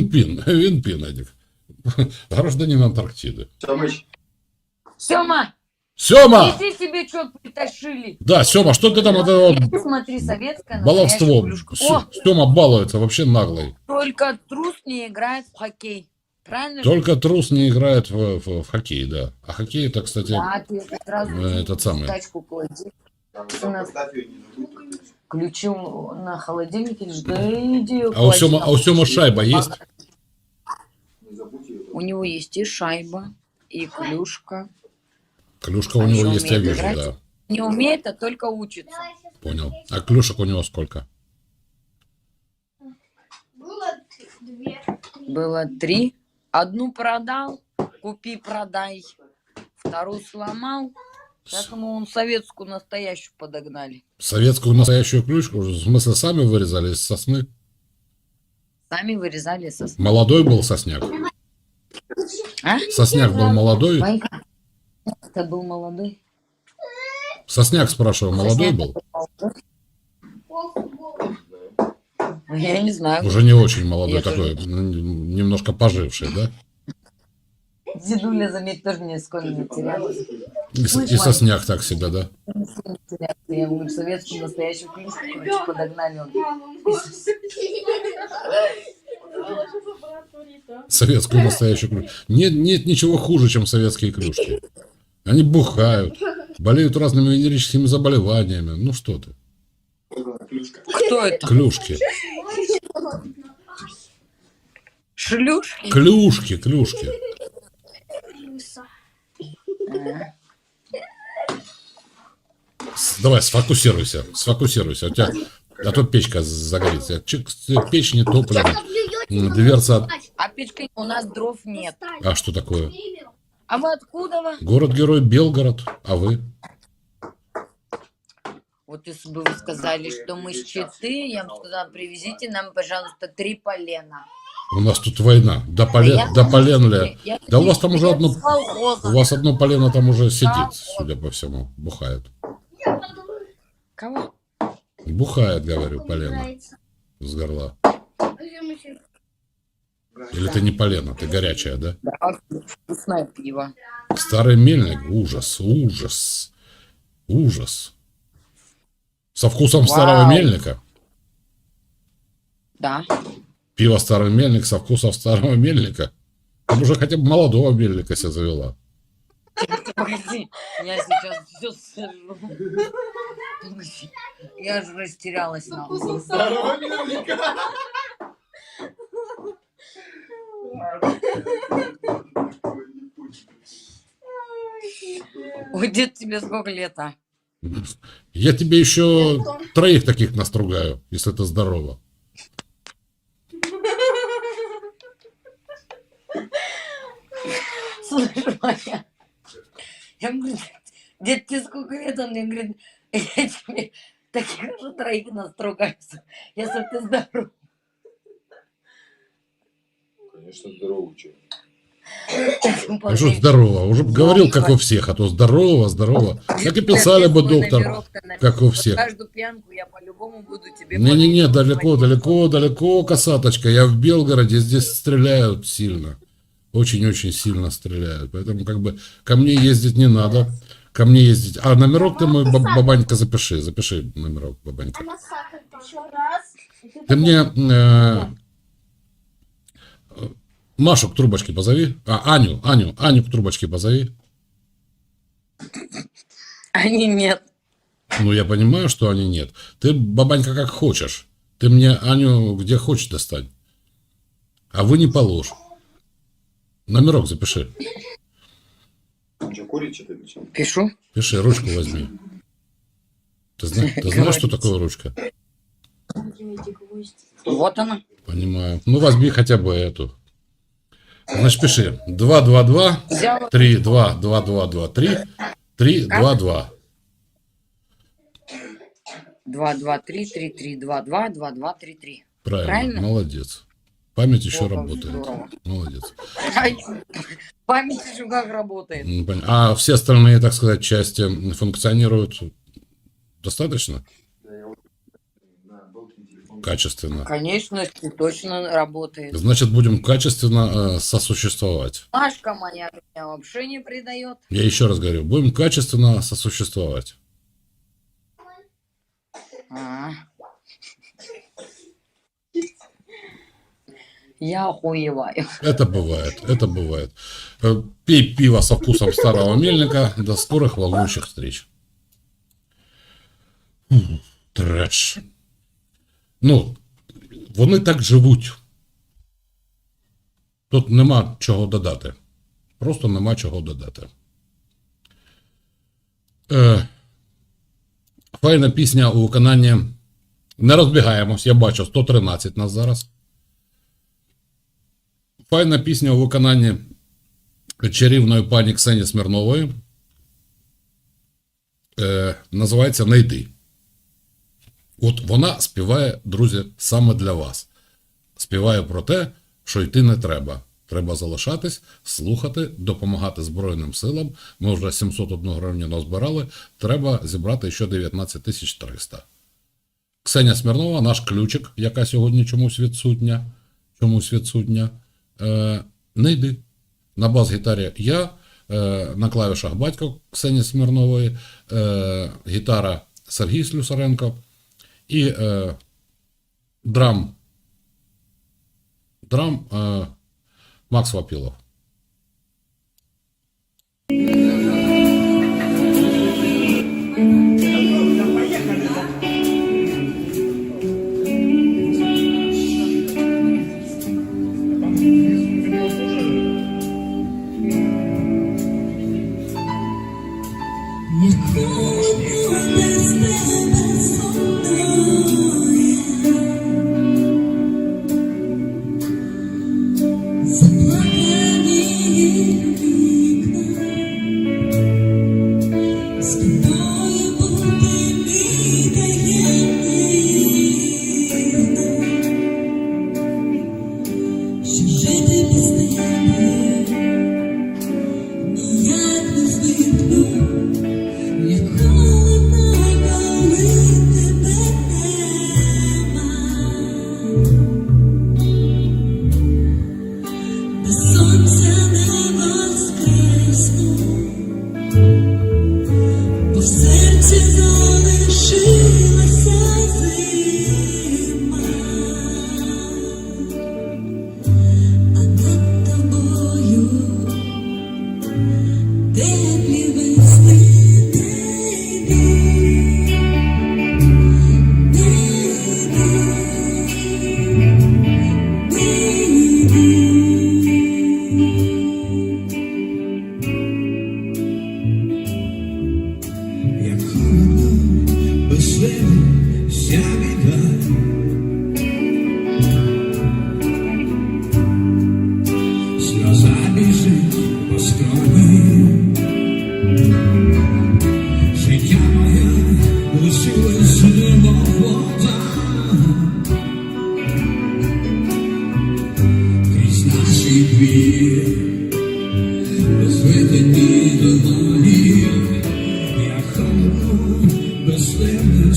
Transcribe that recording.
Винпин, Винпин этих. Гражданин Антарктиды. Тёмыч, Сема, Сема! иди себе что притащили. Да, Сема, что ты там это вот Смотри, советская баловство? настоящая. О, Сема балуется, вообще наглый. только трус не играет в хоккей. Правильно? же? Только трус не играет в, в- в хоккей, да. А хоккей это, кстати, Да, ты сразу э, этот самый. тачку клади. поставь её, не забудь Включил на холодильнике, лишь да иди. А у Сема, а у Сема шайба есть? У него есть и шайба, и клюшка. Клюшка у А него есть, я вижу, играть? да. Не умеет, а только учится. Понял. А клюшек у него сколько? Было две. Было три. Одну продал, купи, продай. Вторую сломал. Поэтому он советскую настоящую подогнали. Советскую настоящую клюшку, в смысле, сами вырезали из сосны? Сами вырезали со Молодой был сосняк? А? Сосняк был молодой? Ты был молодой? Сосняк, спрашиваю, молодой был? Я не знаю. Уже не очень молодой Я такой, н- немножко поживший, да? Дедуля, заметь, тоже нисколько не терялся. И, с- и сосняк так себе, да? Настоящую клюшку, короче, подогнали. Он. Советскую настоящую клюшку. Нет, нет ничего хуже, чем советские клюшки. Они бухают, болеют разными венерическими заболеваниями. Ну что ты. Кто это? клюшки. Шлюшки? Клюшки, клюшки. А. Давай, сфокусируйся, сфокусируйся. У тебя, а то печка загорится. Чик, Печь не топлена. Дверца... А печка у нас дров нет. А что такое? А вы откуда вы? Город-герой Белгород. А вы? Вот если бы вы сказали, что мы с Читы, я бы сказала, привезите нам, пожалуйста, три полена. У нас тут война. До, поле... Я- до полен ли? Я- Да у вас там уже одно-. У вас одно полено там уже сидит, судя по всему. Бухает. Кого? Бухает, говорю, полено с горла. Или ты не полено, ты горячая, да? Да, вкусное пиво. Старый мельник, ужас, ужас, ужас. Со вкусом старого Вау. мельника. Да. Пиво старый мельник со вкусом старого мельника. Ты уже хотя бы молодого мельника себе завела. Погоди, я сейчас все скажу. Я же растерялась на Старого мельника. Ой, дед, тебе сколько лет, а? Я тебе еще троих таких настругаю, если ты здорово. Слушай, Ваня, я говорю, дед, тебе сколько лет? Он мне говорит, я тебе таких же троих настругаюсь, если ты здоров. Конечно, здорово, чё. А что здорово? Уже б говорил, как у всех, а то здорово, здорово. Так и писали бы, доктор, как у всех. Каждую пьянку я по-любому буду тебе... Не-не-не, далеко, далеко, далеко, косаточка. Я в Белгороде, здесь стреляют сильно. Очень-очень сильно стреляют. Поэтому как бы ко мне ездить не надо. Ко мне ездить. А номерок ты мой, баб- бабанька, запиши. Запиши номерок, бабанька. Раз. Ты мне э, Машу к трубочке позови. А, Аню, Аню, Аню к трубочке позови. Они нет. Ну, я понимаю, что они нет. Ты, бабанька, как хочешь. Ты мне Аню где хочешь достань. А вы не положь. Номерок запиши. Он что, курит что-то или что? Пишу. Пиши, ручку возьми. Ты, зна- ты знаешь, что такое ручка? Вот она. Понимаю. Ну, возьми хотя бы эту. Значит, пиши. 222 Взяла. 3 2 2 2 2 3 3 2 2. 2, 2, 3, 3, 3, 2, 2, 2, 2, 3, 3. Правильно. Правильно? Молодец. Память еще как работает. здорово. Молодец. Память еще как работает. А все остальные, так сказать, части функционируют достаточно? Вот Качественно. Конечно, точно работает. Значит, будем качественно э, сосуществовать. Машка моя меня вообще не предает. Я еще раз говорю, будем качественно сосуществовать. А. Я охуеваю. Это бывает, это бывает. Э, Пей пиво со вкусом старого мельника. До скорых волнующих встреч. Фу, Треш. Ну, вони так живуть. Тут нема чого додати. Просто нема чого додати. Е, файна пісня у виконанні. Не розбігаємось, я бачу 113 нас зараз. Файна пісня у виконанні чарівної пані Ксені Смірнової. Е, називається Не йди. От вона співає, друзі, саме для вас. Співає про те, що йти не треба. Треба залишатись, слухати, допомагати Збройним силам. Ми вже 701 гривню назбирали. Треба зібрати ще 19 тисяч 300. Ксенія Смірнова, наш ключик, яка сьогодні чомусь відсутня. Чомусь відсутня. Е, не. На бас-гітарі я, е, на клавішах батько Ксені Смірнової, е, гітара Сергій Слюсаренко і драм. Драм Макс Вапілов. Розведені долоні. Я холодно без тебе